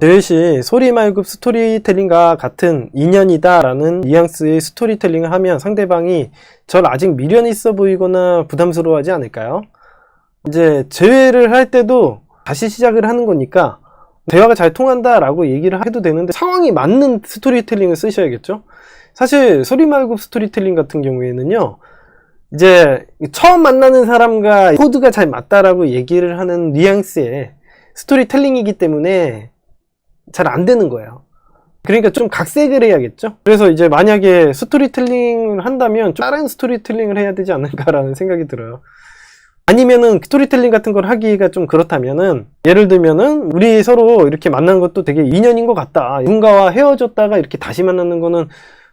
대시 소리 말급 스토리텔링과 같은 인연이다 라는 뉘앙스의 스토리텔링을 하면 상대방이 절 아직 미련 있어 보이거나 부담스러워하지 않을까요? 이제 재회를 할 때도 다시 시작을 하는 거니까 대화가 잘 통한다 라고 얘기를 해도 되는데 상황이 맞는 스토리텔링을 쓰셔야겠죠? 사실 소리 말급 스토리텔링 같은 경우에는요. 이제 처음 만나는 사람과 코드가 잘 맞다라고 얘기를 하는 뉘앙스의 스토리텔링이기 때문에 잘 안 되는 거예요. 그러니까 좀 각색을 해야겠죠? 그래서 이제 만약에 스토리텔링을 한다면 좀 다른 스토리텔링을 해야 되지 않을까라는 생각이 들어요. 아니면은 스토리텔링 같은 걸 하기가 좀 그렇다면은 예를 들면은 우리 서로 이렇게 만나는 것도 되게 인연인 것 같다. 누군가와 헤어졌다가 이렇게 다시 만나는 거는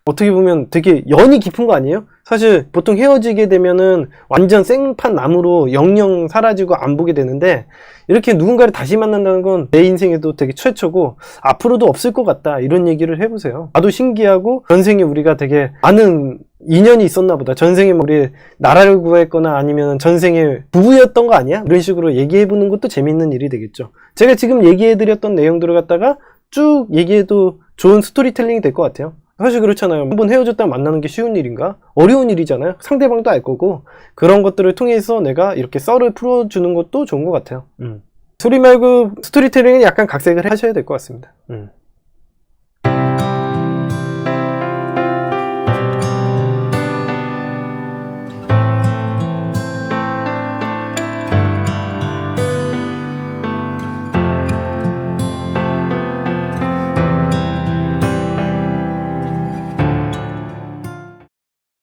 어떻게 보면 되게 연이 깊은 거 아니에요? 사실 보통 헤어지게 되면은 완전 생판 나무로 영영 사라지고 안 보게 되는데 이렇게 누군가를 다시 만난다는 건 내 인생에도 되게 최초고 앞으로도 없을 것 같다 이런 얘기를 해보세요. 나도 신기하고 전생에 우리가 되게 많은 인연이 있었나 보다. 전생에 뭐 우리 나라를 구했거나 아니면 전생에 부부였던 거 아니야? 이런 식으로 얘기해보는 것도 재밌는 일이 되겠죠. 제가 지금 얘기해드렸던 내용들을 갖다가 쭉 얘기해도 좋은 스토리텔링이 될 것 같아요. 사실 그렇잖아요. 한번 헤어졌다 만나는 게 쉬운 일인가? 어려운 일이잖아요. 상대방도 알 거고 그런 것들을 통해서 내가 이렇게 썰을 풀어주는 것도 좋은 것 같아요. 음. 소리 말고 스토리텔링은 약간 각색을 하셔야 될 것 같습니다. 음.